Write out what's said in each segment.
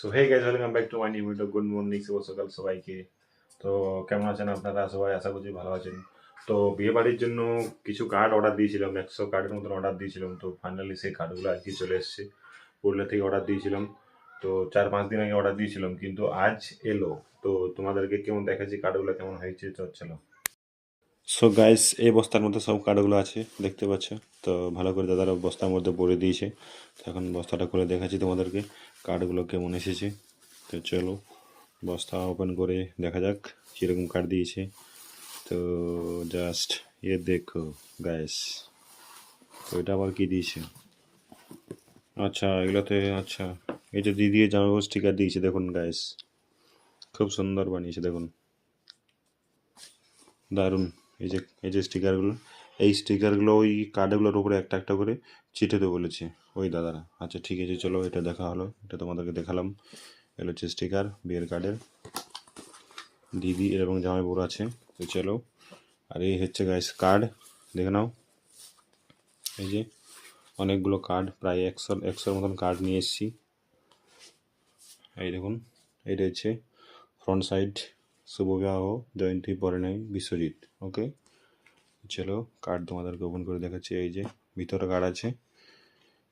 So hey guys welcome back to my new video good morning শুভ সকাল সবাইকে। তো কেমন আছেন আপনারা? সবাই আশা করছি ভালো আছেন। তো বিয়ে বাড়ির জন্য কিছু কার্ড অর্ডার দিয়েছিলাম, একশো কার্ডের মতন অর্ডার দিয়েছিলাম। তো ফাইনালি সেই কার্ডগুলো আজকে চলে এসেছে। পুরুলিয়া থেকে অর্ডার দিয়েছিলাম। তো চার পাঁচ দিন আগে অর্ডার দিয়েছিলাম, কিন্তু আজ এলো। তো তোমাদেরকে কেমন দেখাচ্ছি কার্ডগুলো কেমন হয়েছে তো সো গাইস এই বস্তার মধ্যে সব কার্ডগুলো আছে, দেখতে পাচ্ছ। তো, ভালো করে দাদারা বস্তার মধ্যে ভরে দিয়েছে। তো, এখন বস্তাটা খুলে দেখাচ্ছি তোমাদেরকে কার্ডগুলো কেমন এসেছে। তো, চলো, বস্তা ওপেন করে দেখা যাক কীরকম কার্ড দিয়েছে। তো জাস্ট এ দেখো গাইস তো, এটা আবার কী দিয়েছে? আচ্ছা এগুলোতে আচ্ছা এই যে দিদি জামা স্টিকার দিয়েছে, দেখুন গাইস খুব সুন্দর বানিয়েছে, দেখুন। দারুণ। এই যে এই যে স্টিকারগুলো এই স্টিকারগুলো ওই কার্ডগুলোর উপরে একটা একটা করে চিটাতে বলেছে। ওই দাদারা। আচ্ছা ঠিক আছে, চলো এটা দেখা হলো। এটা তোমাদেরকে দেখালাম। এগুলো হচ্ছে স্টিকার বিয়ের কার্ডের দিদি এবং জামাই বড় আছে। তো চলো। আর এই হচ্ছে গাইস কার্ড দেখে নাও। এই যে অনেকগুলো কার্ড প্রায় একশো, একশোর মতন কার্ড নিয়ে এসেছি। এই দেখুন এইটা হচ্ছে ফ্রন্ট সাইড শুভ বিবাহ জয়ন্তী পরে নাই বিশ্বজিৎ ওকে চলো কার্ড তোমাদেরকে ওপেন করে দেখাচ্ছি, এই যে ভিতরে কার্ড আছে।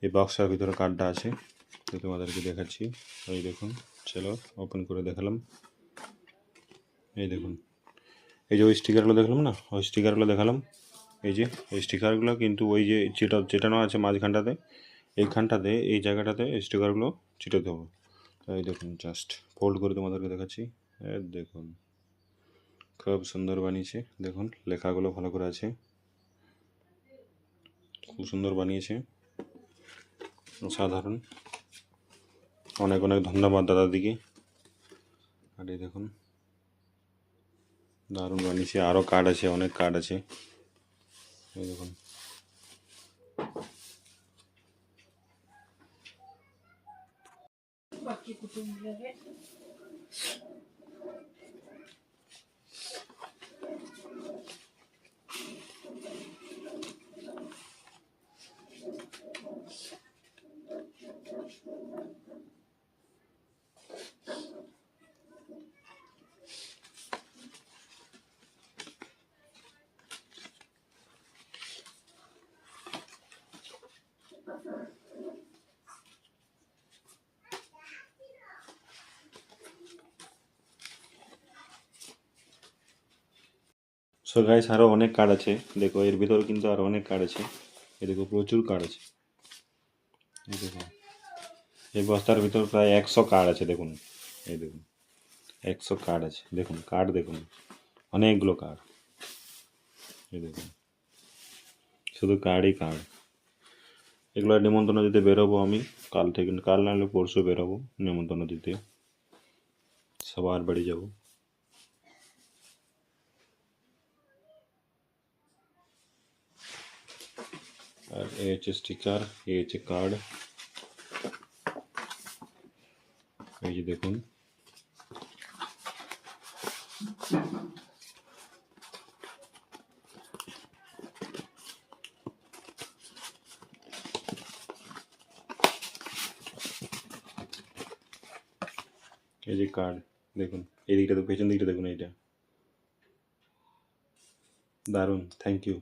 এই বক্সটার ভিতরে কার্ডটা আছে, তো তোমাদেরকে দেখাচ্ছি। এই দেখুন, চলো ওপেন করে দেখালাম। এই দেখুন, এই যে ওই স্টিকারগুলো দেখলাম না? ওই স্টিকারগুলো দেখালাম। এই যে, এই স্টিকারগুলো কিন্তু ওই যে যেটা চেটানো আছে মাঝখানটাতে, এইখানটাতে, এই জায়গাটাতে স্টিকারগুলো চিটাতে হবে। এই দেখুন জাস্ট ফোল্ড করে তোমাদেরকে দেখাচ্ছি। দেখুন। খুব সুন্দর বানিয়েছে। দেখুন, লেখাগুলো ভালো করে আছে। খুব সুন্দর বানিয়েছে। সাধারণ অনেক অনেক ধন্যবাদ দাদাদিকে। আর এই দেখুন, দারুণ বানিয়েছে। আরও কার্ড আছে, অনেক কার্ড আছে। এই দেখুন। বাকি সো গাইস আরও অনেক কার্ড আছে। দেখো, এর ভিতরে কিন্তু আরও অনেক কার্ড আছে। এই দেখো, প্রচুর কার্ড আছে। এই দেখো, এই বস্তার ভিতর প্রায় একশো কার্ড আছে, দেখুন। এই দেখুন, একশো কার্ড আছে। দেখুন কার্ড দেখুন, অনেকগুলো কার্ড এই দেখুন, শুধু কার্ডই কার্ড এগুলো নিমন্ত্রণ দিতে বেরোবো আমি কাল থেকে। কাল নাহলে পরশু বেরোবো নিমন্ত্রণ দিতে। সবার বাড়ি যাব। আর এই হচ্ছে স্টিকার এই হচ্ছে কার্ড এই যে দেখুন। এই যে কার্ড দেখুন এই দিকটা পেছন দিকটা দেখুন এইটা। দারুণ থ্যাংক ইউ